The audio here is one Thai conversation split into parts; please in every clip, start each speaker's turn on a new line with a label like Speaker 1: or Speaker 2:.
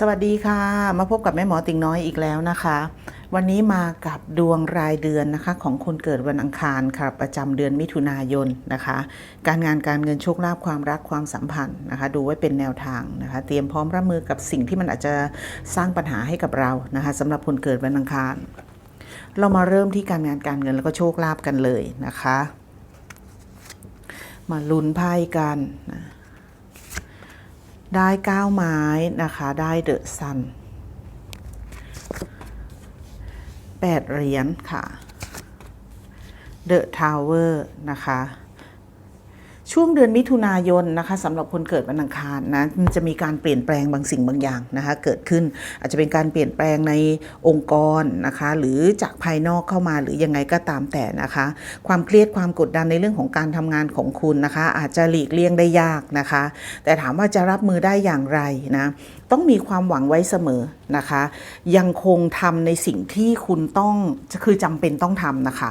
Speaker 1: สวัสดีค่ะ มาพบกับแม่หมอติงน้อยอีกแล้วนะคะ วันนี้มากับดวงรายเดือนนะคะของคนเกิดวันอังคารค่ะประจำเดือนมิถุนายนนะคะ การงานการเงินโชคลาภความรักความสัมพันธ์นะคะ ดูไว้เป็นแนวทางนะคะ เตรียมพร้อมรับมือกับสิ่งที่มันอาจจะสร้างปัญหาให้กับเรานะคะสำหรับคนเกิดวันอังคาร เรามาเริ่มที่การงานการเงินแล้วก็โชคลาภกันเลยนะคะ มาลุ้นไพ่กันนะ ได้ก้าไม้นะคะ ได้เดอะซันแปดเหรียญค่ะเดอะทาวเวอร์นะคะ ช่วงเดือนมิถุนายนนะคะสำหรับคนเกิดวันอังคารนะมันจะมีการเปลี่ยนแปลงบางสิ่งบางอย่างนะคะเกิดขึ้นอาจจะเป็นการเปลี่ยนแปลงในองค์กรนะคะหรือจากภายนอกเข้ามาหรือยังไงก็ตามแต่นะคะ ความเครียดความกดดันในเรื่องของการทำงานของคุณนะคะ อาจจะหลีกเลี่ยงได้ยากนะคะ แต่ถามว่าจะรับมือได้อย่างไรนะต้องมีความหวังไว้เสมอนะคะ ยังคงทำในสิ่งที่คุณต้องคือจำเป็นต้องทำนะคะ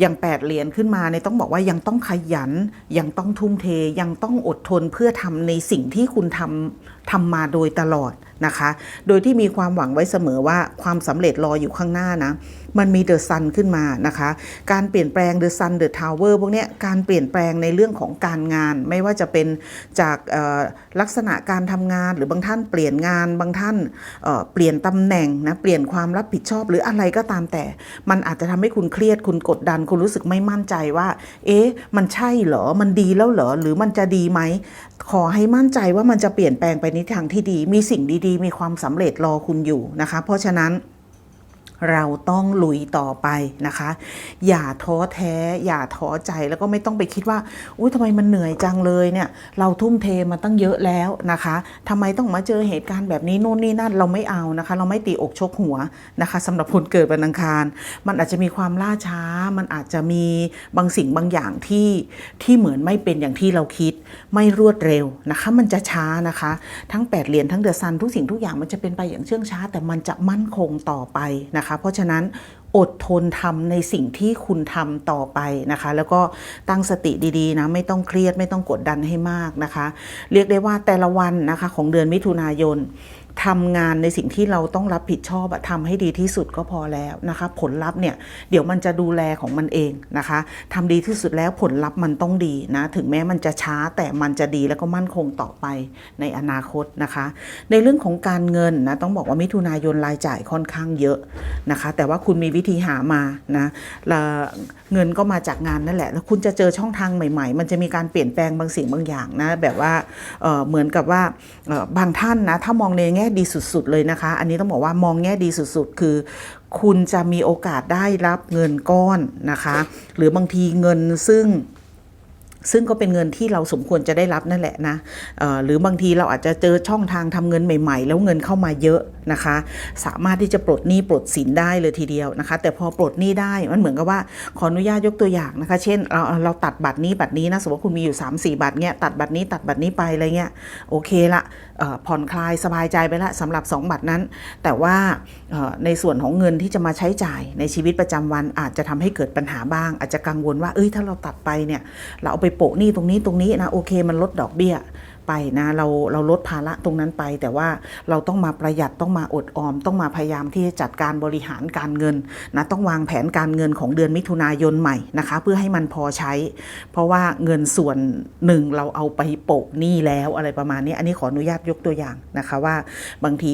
Speaker 1: อย่างแปดเหรียญขึ้นมาเนี่ยต้องบอกว่ายังต้องขยันยังต้องทุ่มเทยังต้องอดทนเพื่อทำในสิ่งที่คุณทำทำมาโดยตลอดนะคะ โดยที่มีความหวังไว้เสมอว่าความสำเร็จรออยู่ข้างหน้านะ มันมีเดอะซันขึ้นมานะคะ การเปลี่ยนแปลงเดอะซันเดอะทาวเวอร์พวกเนี้ยการเปลี่ยนแปลงในเรื่องของการงาน ไม่ว่าจะเป็นจากลักษณะการทำงาน หรือบางท่านเปลี่ยนงานบางท่านเเปลี่ยนตำแหน่งนะเปลี่ยนความรับผิดชอบหรืออะไรก็ตามแต่ มันอาจจะทำให้คุณเครียดคุณกดดัน คุณรู้สึกไม่มั่นใจว่า เอ๊ะมันใช่เหรอมันดีแล้วเหรอหรือมันจะดีไหมขอให้มั่นใจว่ามันจะเปลี่ยนแปลงไปในทางที่ดี มีสิ่งดีๆ มีความสำเร็จรอคุณอยู่นะคะ เพราะฉะนั้น เราต้องลุยต่อไปนะคะ อย่าท้อแท้ อย่าท้อใจแล้วก็ไม่ต้องไปคิดว่าอุ้ยทำไมมันเหนื่อยจังเลยเนี่ย เราทุ่มเทมาตั้งเยอะแล้วนะคะทำไมต้องมาเจอเหตุการณ์แบบนี้โน่นนี่นั่นเราไม่เอานะคะ เราไม่ตีอกชกหัวนะคะสำหรับคนเกิดวันอังคาร มันอาจจะมีความล่าช้า มันอาจจะมีบางสิ่งบางอย่างที่ที่เหมือนไม่เป็นอย่างที่เราคิด ไม่รวดเร็วนะคะ มันจะช้านะคะ ทั้งแปดเหรียญทั้งเดือะซันทุกสิ่งทุกอย่างมันจะเป็นไปอย่างเชื่องช้า แต่มันจะมั่นคงต่อไปนะคะเพราะฉะนั้นอดทนทำในสิ่งที่คุณทำต่อไปนะคะ แล้วก็ตั้งสติดีๆนะไม่ต้องเครียดไม่ต้องกดดันให้มากนะคะ เรียกได้ว่าแต่ละวันนะคะของเดือนมิถุนายน ทำงานในสิ่งที่เราต้องรับผิดชอบทำให้ดีที่สุดก็พอแล้วนะคะ ผลลัพธ์เนี่ยเดี๋ยวมันจะดูแลของมันเองนะคะทำดีที่สุดแล้วผลลัพธ์มันต้องดีนะถึงแม้มันจะช้าแต่มันจะดีแล้วก็มั่นคงต่อไปในอนาคตนะคะ ในเรื่องของการเงินนะต้องบอกว่ามิถุนายนรายจ่ายค่อนข้างเยอะนะคะ แต่ว่าคุณมีวิธีหามานะเงินก็มาจากงานนั่นแหละ แล้วคุณจะเจอช่องทางใหม่ ๆ มันจะมีการเปลี่ยนแปลงบางสิ่งบางอย่างนะแบบว่าเเหมือนกับว่าบางท่านนะถ้ามองในแง่ง่ดีสุด ๆ เลยนะคะ อันนี้ต้องบอกว่ามองแง่ดีสุด ๆ คือ คุณจะมีโอกาสได้รับเงินก้อนนะคะ หรือบางทีเงินซึ่งซึ่งก็เป็นเงินที่เราสมควรจะได้รับนั่นแหละนะหรือบางทีเราอาจจะเจอช่องทางทำเงินใหม่ ๆ แล้วเงินเข้ามาเยอะ นะคะ สามารถที่จะปลดหนี้ปลดสินได้เลยทีเดียวนะคะ แต่พอปลดหนี้ได้มันเหมือนกับว่าขออนุญาตยกตัวอย่างนะคะ เช่นเราเราตัดบัตรนี้บัตรนี้นะสมมติว่าคุณมีอยู่ 3 4 บัตรเนี้ยตัดบัตรนี้ตัดบัตรนี้ไปอะไรเงี้ยโอเคละผ่อนคลายสบายใจไปละสำหรับ 2 บัตรนั้น แต่ว่าในส่วนของเงินที่จะมาใช้จ่ายในชีวิตประจำวันอาจจะทำให้เกิดปัญหาบ้าง อาจจะกังวลว่าเอ้ยถ้าเราตัดไปเนี่ยเราเอาไปโปะหนี้ตรงนี้ตรงนี้นะโอเคมันลดดอกเบี้ย ไปนะเราเราลดภาระตรงนั้นไป แต่ว่าเราต้องมาประหยัดต้องมาอดออม ต้องมาพยายามที่จะจัดการบริหารการเงินนะต้องวางแผนการเงินของเดือนมิถุนายนใหม่นะคะ เพื่อให้มันพอใช้ เพราะว่าเงินส่วนหนึ่งเราเอาไปโปะหนี้แล้วอะไรประมาณนี้อันนี้ขออนุญาตยกตัวอย่างนะคะว่าบางที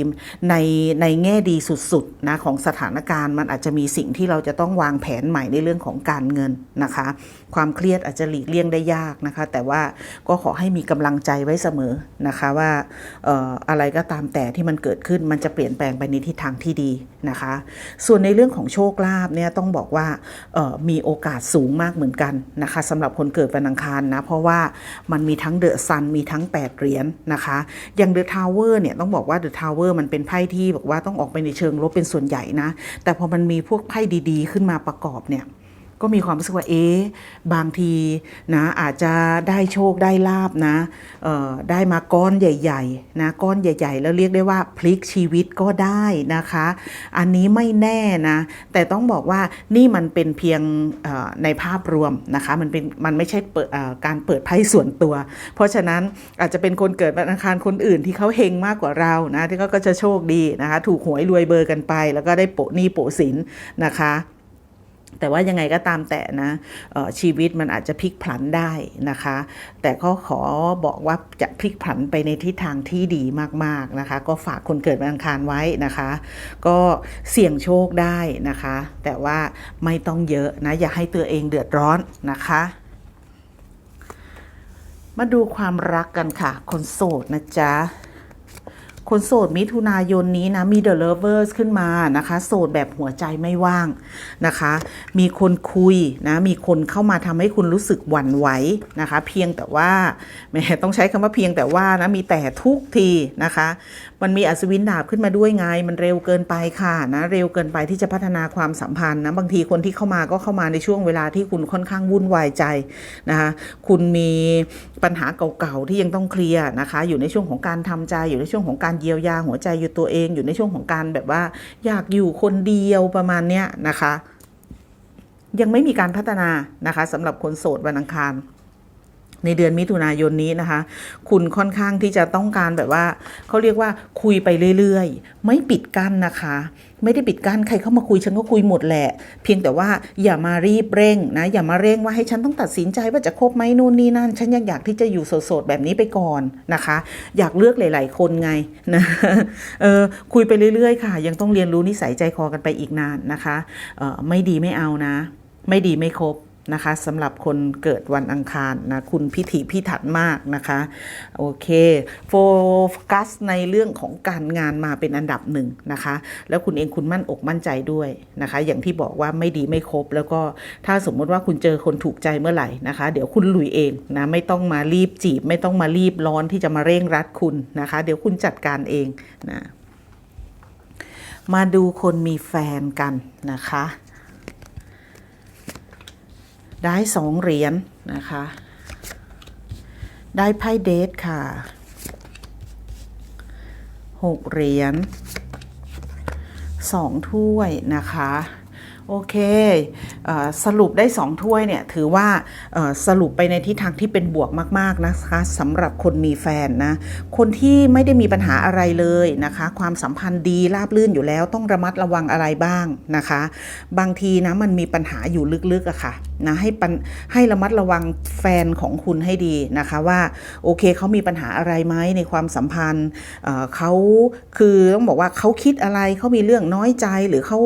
Speaker 1: ในในแง่ดีสุดๆนะของสถานการณ์มันอาจจะมีสิ่งที่เราจะต้องวางแผนใหม่ในเรื่องของการเงินนะคะ ความเครียดอาจจะหลีกเลี่ยงได้ยากนะคะ แต่ว่าก็ขอให้มีกำลังใจไว้เสมอนะคะว่าอออะไรก็ตามแต่ที่มันเกิดขึ้นมันจะเปลี่ยนแปลงไปในทิศทางที่ดีนะคะ ส่วนในเรื่องของโชคลาภเนี่ยต้องบอกว่ามีโอกาสสูงมากเหมือนกันนะคะสำหรับคนเกิดวันอังคารนะเพราะว่ามันมีทั้งเดอะซันมีทั้ง8เหรียญนะคะอย่างเดอะทาวเวอร์เนี่ยต้องบอกว่าเดอะทาวเวอร์มันเป็นไพ่ที่บอกว่าต้องออกไปในเชิงลบเป็นส่วนใหญ่นะแต่พอมันมีพวกไพ่ดี ๆ ขึ้นมาประกอบเนี่ย ก็มีความรู้สึกว่าเอ๊ะบางทีนะอาจจะได้โชคได้ลาบนะได้มาก้อนใหญ่ๆนะก้อนใหญ่ ๆ แล้วเรียกได้ว่าพลิกชีวิตก็ได้นะคะ อันนี้ไม่แน่นะ แต่ต้องบอกว่านี่มันเป็นเพียงในภาพรวมนะคะมันเป็นมันไม่ใช่การเปิดไพ่ส่วนตัว เพราะฉะนั้นอาจจะเป็นคนเกิดวันอังคารคนอื่นที่เขาเฮงมากกว่าเรานะที่เขาก็จะโชคดีนะคะ ถูกหวยรวยเบอร์กันไป แล้วก็ได้โปะหนี้โปะสินนะคะ แต่ว่ายังไงก็ตามแต่นะชีวิตมันอาจจะพลิกผันได้นะคะ แต่ก็ขอบอกว่าจะพลิกผันไปในทิศทางที่ดีมากๆนะคะ ก็ฝากคนเกิดวันอังคารไว้นะคะ ก็เสี่ยงโชคได้นะคะ แต่ว่าไม่ต้องเยอะนะอย่าให้ตัวเองเดือดร้อนนะคะ มาดูความรักกันค่ะ คนโสดนะจ๊ะ คนโสดมิถุนายนนี้นะมี The Lovers ขึ้นมานะคะ โสดแบบหัวใจไม่ว่างนะคะ มีคนคุยนะมีคนเข้ามาทำให้คุณรู้สึกหวั่นไหวนะคะ เพียงแต่ว่าแหม่ต้องใช้คำว่าเพียงแต่ว่านะมีแต่ทุกทีนะคะ มันมีอัศวินดาบขึ้นมาด้วยไง มันเร็วเกินไปค่ะนะเร็วเกินไปที่จะพัฒนาความสัมพันธ์นะบางทีคนที่เข้ามาก็เข้ามาในช่วงเวลาที่คุณค่อนข้างวุ่นวายใจนะคะคุณมีปัญหาเก่าๆที่ยังต้องเคลียร์นะคะ อยู่ในช่วงของการทำใจอยู่ในช่วงของการเยียวยาหัวใจอยู่ตัวเองอยู่ในช่วงของการแบบว่า อยากอยู่คนเดียวประมาณเนี้ยนะคะ ยังไม่มีการพัฒนานะคะสำหรับคนโสดวันอังคาร ในเดือนมิถุนายนนี้นะคะ คุณค่อนข้างที่จะต้องการแบบว่าเขาเรียกว่าคุยไปเรื่อยๆ ไม่ปิดกั้นนะคะ ไม่ได้ปิดกั้นใครเข้ามาคุยฉันก็คุยหมดแหละ เพียงแต่ว่าอย่ามารีบเร่งนะ อย่ามาเร่งว่าให้ฉันต้องตัดสินใจว่าจะคบไหมนู่นนี่นั่น ฉันยังอยากที่จะอยู่โสดๆแบบนี้ไปก่อนนะคะ อยากเลือกหลาย ๆ คนไงนะเออคุยไปเรื่อยๆ ค่ะ ยังต้องเรียนรู้นิสัยใจคอกันไปอีกนานนะคะเออไม่ดีไม่เอานะ ไม่ดีไม่ครบ นะคะสำหรับคนเกิดวันอังคารนะคุณพิถีพิถันมากนะคะโอเคโฟกัสในเรื่องของการงานมาเป็นอันดับหนึ่งนะคะ แล้วคุณเองคุณมั่นอกมั่นใจด้วยนะคะ อย่างที่บอกว่าไม่ดีไม่ครบ แล้วก็ถ้าสมมติว่าคุณเจอคนถูกใจเมื่อไหร่นะคะ เดี๋ยวคุณลุยเองนะไม่ต้องมารีบจีบ ไม่ต้องมารีบร้อนที่จะมาเร่งรัดคุณนะคะ เดี๋ยวคุณจัดการเองนะมาดูคนมีแฟนกันนะคะ ได้สองเหรียญนะคะ ได้ไพ่เดทค่ะหกเหรียญสองถ้วยนะคะ โอเค สรุปได้สองถ้วยเนี่ยถือว่าสรุปไปในทิศทางที่เป็นบวกมาก ๆ นะคะสำหรับคนมีแฟนนะคนที่ไม่ได้มีปัญหาอะไรเลยนะคะ ความสัมพันธ์ดีราบรื่นอยู่แล้ว ต้องระมัดระวังอะไรบ้างนะคะ บางทีนะมันมีปัญหาอยู่ลึกๆอะค่ะนะให้ปัญให้ระมัดระวังแฟนของคุณให้ดีนะคะว่าโอเคเขามีปัญหาอะไรไหมในความสัมพันธ์เขาคือต้องบอกว่าเขาคิดอะไรเขามีเรื่องน้อยใจหรือเขา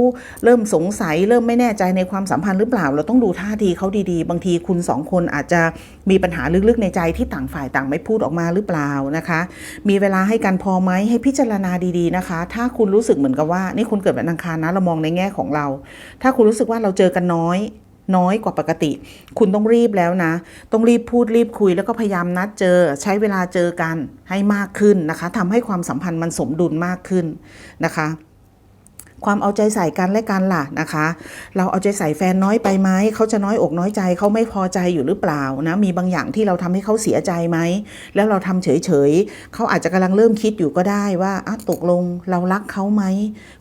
Speaker 1: เริ่มสงสัย เริ่มไม่แน่ใจในความสัมพันธ์หรือเปล่า เราต้องดูท่าทีเขาดีๆ บางทีคุณสองคนอาจจะมีปัญหาลึกๆในใจที่ต่างฝ่ายต่างไม่พูดออกมาหรือเปล่านะคะ มีเวลาให้กันพอไหมให้พิจารณาดีๆนะคะ ถ้าคุณรู้สึกเหมือนกับว่า นี่คุณเกิดวันอังคารนะเรามองในแง่ของเรา ถ้าคุณรู้สึกว่าเราเจอกันน้อยน้อยกว่าปกติ คุณต้องรีบแล้วนะ ต้องรีบพูดรีบคุยแล้วก็พยายามนัดเจอ ใช้เวลาเจอกันให้มากขึ้นนะคะทำให้ความสัมพันธ์มันสมดุลมากขึ้นนะคะ ความเอาใจใส่กันและกันล่ะนะคะ เราเอาใจใส่แฟนน้อยไปไหมเขาจะน้อยอกน้อยใจเขาไม่พอใจอยู่หรือเปล่านะมีบางอย่างที่เราทำให้เขาเสียใจไหมแล้วเราทำเฉยๆเขาอาจจะกำลังเริ่มคิดอยู่ก็ได้ว่าตกลงเรารักเขาไหม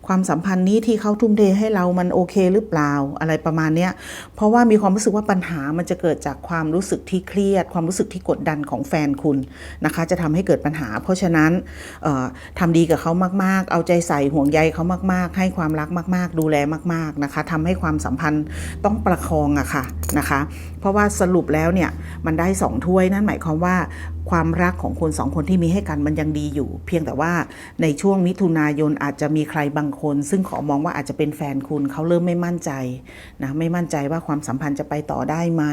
Speaker 1: ความสัมพันธ์นี้ที่เขาทุ่มเทให้เรามันโอเคหรือเปล่าอะไรประมาณเนี้ยเพราะว่ามีความรู้สึกว่าปัญหามันจะเกิดจากความรู้สึกที่เครียด ความรู้สึกที่กดดันของแฟนคุณนะคะ จะทำให้เกิดปัญหา เพราะฉะนั้นเอ่อทำดีกับเขามาก ๆ เอาใจใส่ห่วงใยเขามาก ๆ ให้ความรักมาก ๆ ดูแลมาก ๆนะคะทำให้ความสัมพันธ์ต้องประคองอะค่ะนะคะ เพราะว่าสรุปแล้วเนี่ยมันได้สองถ้วยนั่นหมายความว่าความรักของคนสองคนที่มีให้กันมันยังดีอยู่ เพียงแต่ว่าในช่วงมิถุนายนอาจจะมีใครบางคน ซึ่งขอมองว่าอาจจะเป็นแฟนคุณเขาเริ่มไม่มั่นใจนะไม่มั่นใจว่าความสัมพันธ์จะไปต่อได้ไหม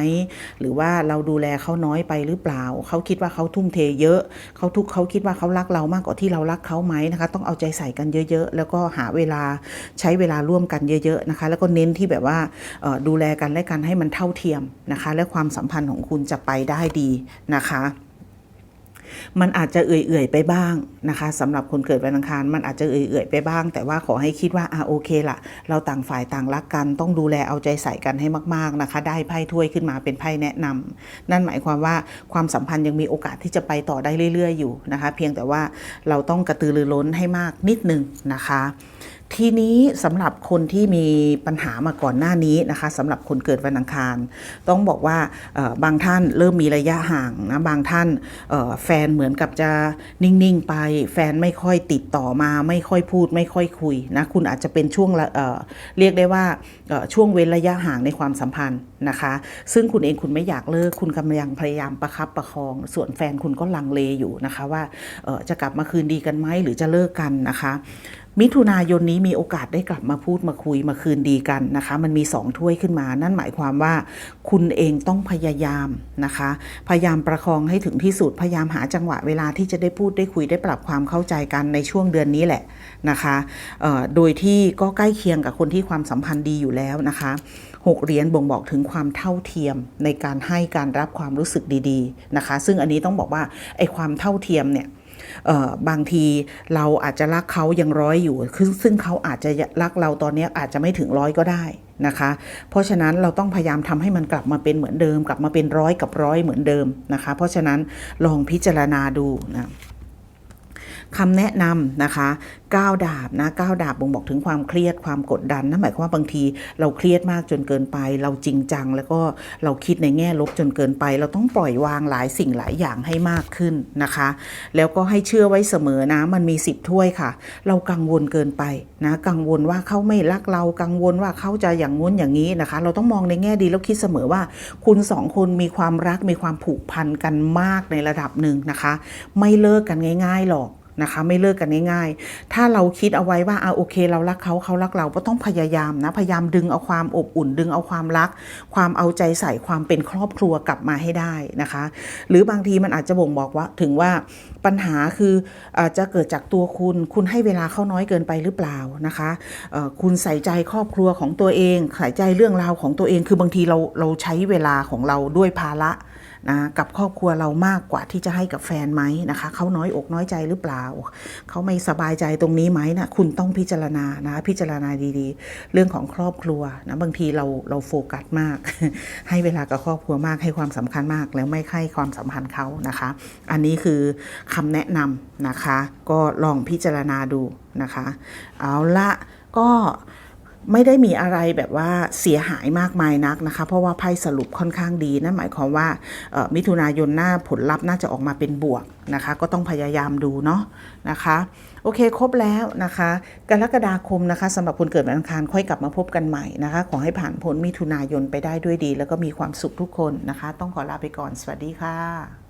Speaker 1: หรือว่าเราดูแลเขาน้อยไปหรือเปล่า เขาคิดว่าเขาทุ่มเทเยอะเขาทุกเขาคิดว่าเขารักเรามากกว่าที่เรารักเขาไหมนะคะ ต้องเอาใจใส่กันเยอะ ๆ แล้วก็หาเวลาใช้เวลาร่วมกันเยอะๆนะคะ แล้วก็เน้นที่แบบว่าดูแลกันและกันให้มันเท่าเทียมนะคะ และความสัมพันธ์ของคุณจะไปได้ดีนะคะ มันอาจจะเอื่อยๆไปบ้างนะคะสำหรับคนเกิดวันอังคารมันอาจจะเอื่อยๆไปบ้าง แต่ว่าขอให้คิดว่าอ่าโอเคละเราต่างฝ่ายต่างรักกัน ต้องดูแลเอาใจใส่กันให้มากๆนะคะ ได้ไพ่ถ้วยขึ้นมาเป็นไพ่แนะนำนั่นหมายความว่าความสัมพันธ์ยังมีโอกาสที่จะไปต่อได้เรื่อย ๆ อยู่นะคะ เพียงแต่ว่าเราต้องกระตือรือร้นให้มากนิดนึงนะคะ ทีนี้สำหรับคนที่มีปัญหามาก่อนหน้านี้นะคะสำหรับคนเกิดวันอังคาร ต้องบอกว่าบางท่านเริ่มมีระยะห่างนะบางท่านแฟนเหมือนกับจะนิ่ง ๆ ไป แฟนไม่ค่อยติดต่อมา ไม่ค่อยพูด ไม่ค่อยคุยนะคุณอาจจะเป็นช่วงเเรียกได้ว่าช่วงเว้นระยะห่างในความสัมพันธ์ นะคะ ซึ่งคุณเองคุณไม่อยากเลิก คุณกำลังพยายามประคับประคอง ส่วนแฟนคุณก็ลังเลอยู่นะคะว่าจะกลับมาคืนดีกันไหมหรือจะเลิกกันนะคะมิถุนายนนี้มีโอกาสได้กลับมาพูดมาคุยมาคืนดีกันนะคะ มันมีสองถ้วยขึ้นมา นั่นหมายความว่า คุณเองต้องพยายามนะคะ พยายามประคองให้ถึงที่สุดพยายามหาจังหวะเวลาที่จะได้พูดได้คุยได้ปรับความเข้าใจกันในช่วงเดือนนี้แหละนะคะโดยที่ก็ใกล้เคียงกับคนที่ความสัมพันธ์ดีอยู่แล้วนะคะ หกเหรียญบ่งบอกถึงความเท่าเทียมในการให้การรับความรู้สึกดีๆนะคะ ซึ่งอันนี้ต้องบอกว่าไอ้ความเท่าเทียมเนี่ยบางทีเราอาจจะรักเขายังร้อยอยู่คือซึ่งเขาอาจจะรักเราตอนนี้อาจจะไม่ถึงร้อยก็ได้นะคะ เพราะฉะนั้นเราต้องพยายามทำให้มันกลับมาเป็นเหมือนเดิม กลับมาเป็นร้อยกับร้อยเหมือนเดิมนะคะ เพราะฉะนั้นลองพิจารณาดูนะ คำแนะนำนะคะก้าวดาบนะก้าวดาบบ่งบอกถึงความเครียดความกดดันนั่นหมายความว่าบางทีเราเครียดมากจนเกินไป เราจริงจัง แล้วก็เราคิดในแง่ลบจนเกินไป เราต้องปล่อยวางหลายสิ่งหลายอย่างให้มากขึ้นนะคะ แล้วก็ให้เชื่อไว้เสมอนะมันมีสิบถ้วยค่ะ เรากังวลเกินไปนะกังวลว่าเขาไม่รักเรากังวลว่าเขาจะอย่างงู้นอย่างนี้นะคะ เราต้องมองในแง่ดีแล้วคิดเสมอว่า คุณสองคนมีความรักมีความผูกพันกันมากในระดับหนึ่งนะคะ ไม่เลิกกันง่าย ๆหรอก นะคะ ไม่เลิกกันง่ายๆ ถ้าเราคิดเอาไว้ว่าอ่าโอเค เรารักเขาเขารักเราก็ต้องพยายามนะ พยายามดึงเอาความอบอุ่น ดึงเอาความรัก ความเอาใจใส่ความเป็นครอบครัวกลับมาให้ได้นะคะ หรือบางทีมันอาจจะบ่งบอกว่าถึงว่าปัญหาคืออาจจะเกิดจากตัวคุณคุณให้เวลาเขาน้อยเกินไปหรือเปล่านะคะคุณใส่ใจครอบครัวของตัวเองใส่ใจเรื่องราวของตัวเองคือบางทีเราเราใช้เวลาของเราด้วยภาระ นะกับครอบครัวเรามากกว่าที่จะให้กับแฟนไหมนะคะเขาน้อยอกน้อยใจหรือเปล่า เขาไม่สบายใจตรงนี้ไหมนะคุณต้องพิจารณานะพิจารณาดีๆ เรื่องของครอบครัวนะบางทีเราเราโฟกัสมาก ให้เวลากับครอบครัวมากให้ความสำคัญมาก แล้วไม่ให้ความสัมพันธ์เขานะคะ อันนี้คือคำแนะนำนะคะ ก็ลองพิจารณาดูนะคะ เอาละก็ ไม่ได้มีอะไรแบบว่าเสียหายมากมายนักนะคะ เพราะว่าไพ่สรุปค่อนข้างดีนั่นหมายความว่ามิถุนายนหน้าผลลัพธ์น่าจะออกมาเป็นบวกนะคะ ก็ต้องพยายามดูเนาะนะคะ โอเคครบแล้วนะคะ กรกฎาคมนะคะสำหรับคนเกิดวันอังคารค่อยกลับมาพบกันใหม่นะคะ ขอให้ผ่านพ้นมิถุนายนไปได้ด้วยดี แล้วก็มีความสุขทุกคนนะคะ ต้องขอลาไปก่อนสวัสดีค่ะ